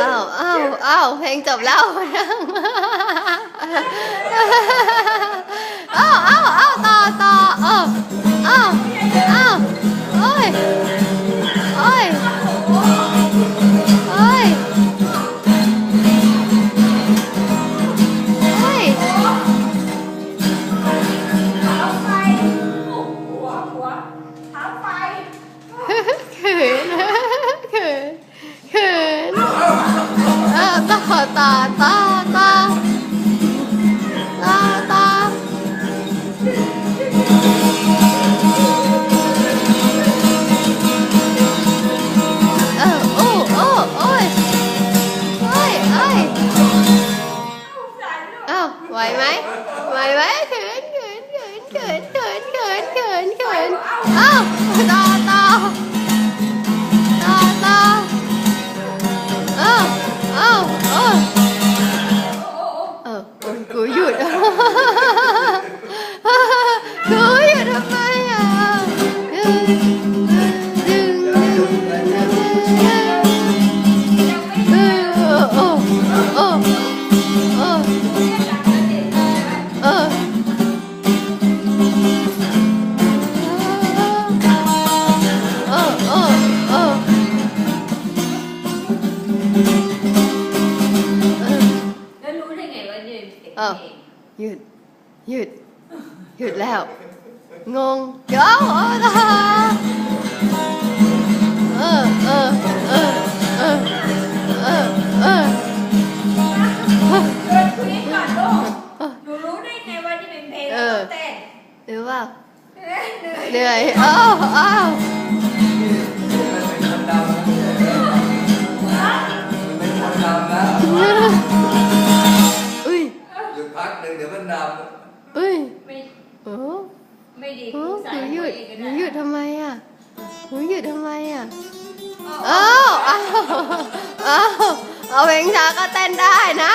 อ้าวอ้าวอ้าวเพลงจบแล้วอ้าวอ้าวอ้าวต่อต่ออ้าวอ้าว ไหวไหมไหวไหมเขินเขินเขินเขินเขินเขินเขินเขินเอ้าต่อต่อต่อต่อเออเออเออ อ้าวเพลงหยุดหยุดหยุดแล้ว งงเดี๋ยวเออเออเออเออเออเออเออเดินคุยก่อนลูกหนูรู้ได้ไงว่านี่เป็นเพลงแล้วต้องเต้นหรือว่าเหนื่อยเหนื่อยอ้าวอ้าว ไม่ดีโหผู้หสานูยหยุดตัวเองก็หนูได้หยุดทำไมอะหนูหยุดทำไมอะเออ้าวอ้าวอ้าวเอาเพลงช้าก็เต้นได้นะ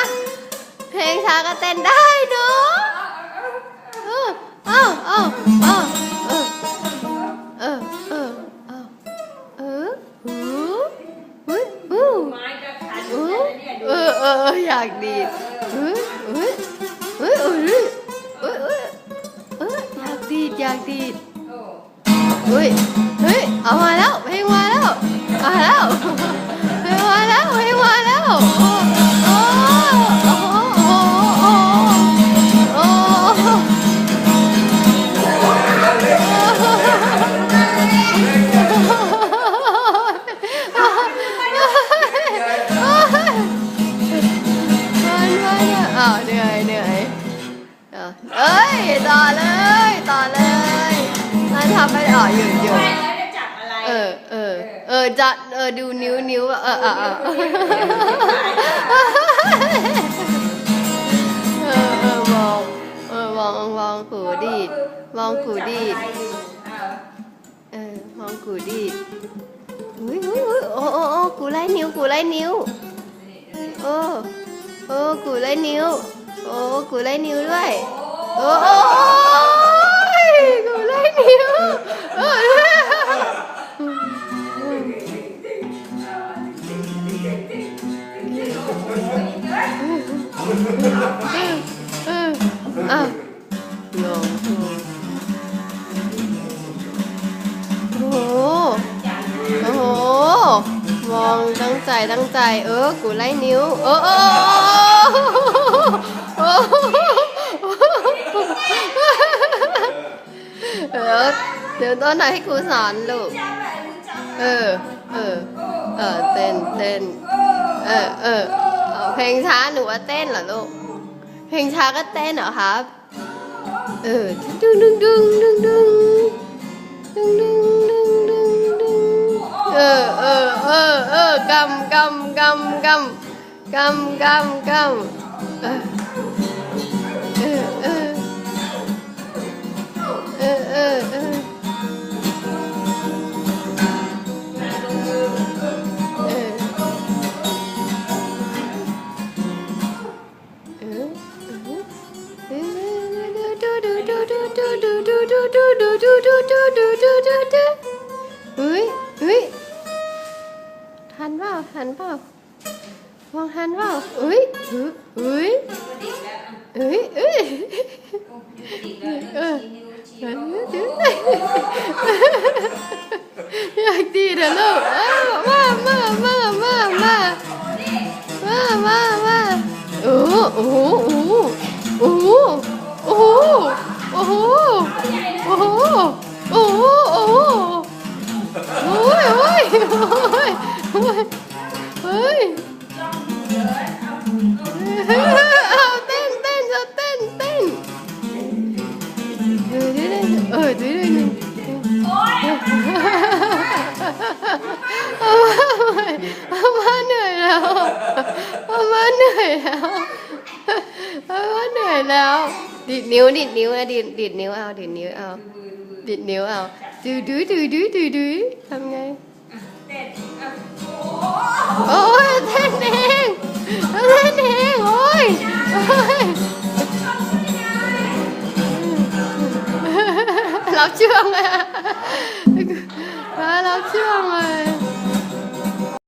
เพลงช้าก็เต้นได้เนาะเออเอ้าเอ้าเอ้าเออเออเออเออเออหูหูหูไม้จะขันหูเนี่ยเอดูอเออเอออยากดีดหูหู ดีดอยากดีดเฮ้ยเฮ้ยเอามาแล้วเพลงมาแล้วมาแล้วเพลงมาแล้วเพลงมาแล้วโอ้โอ้โอ้โอ้โอ้โอ้มันมันอะเหนื่อยเหนื่อยอะ เอ้ย ต่อเลย ต่อเลยนั่นทำไปอะหยุดหยุดไม่แล้วจะจับอะไรเออเออเออจะเออดูนิ้วนิ้วเออเออเออเออมองเออมองมองกูดีมองกูดีเออมองกูดีอุ้ยอุ้ยอุ้ยโอ้โอ้โอ้กูไล่นิ้วกูไล่นิ้วโอ้โอ้กูไล่นิ้ว โอ้กูไล่นิ้วด้วย โอ้ยกูไล่นิ้วโอ้ยเอออะลองโอ้โห โอ้โห มองตั้งใจตั้งใจ เออ กูไล่นิ้ว เออ เดี๋ยวต้นไหนให้ครูสอนลูก เออ เออ เออ เต้น เต้น เออ เออเอาเพลงช้าหนูว่าเต้นเหรอลูก เพลงช้าก็เต้นเหรอครับ เออ ดึงดึงดึงดึงดึงดึงดึงดึงดึงดึงเออ เออ เออ เออกำกำกำกำกำกำกำเออเออเออเออ ดูดูดูดูดูดูดูดูดูดูดูดูดูเฮ้ยเฮ้ยทันเปล่าทันเปล่ามองทันเปล่าเฮ้ยเฮ้ยเฮ้ยเฮ้ยเฮ้ยโอ้กระดิกแล้วเริ่มชี้นิ้วชี้อ ôi ôi ôi tên tên giờ tên tên rồi dưới đây ở dưới đây này ông má nửa nào ông má nửa nào ông má nửa nào địt níu địt níu à địt địt níu ao địt níu ao địt níu ao từ đuối từ đuối từ đuối làm ngay Ôi Thanh Hiền Thanh Hiền ôi. Lão Trương à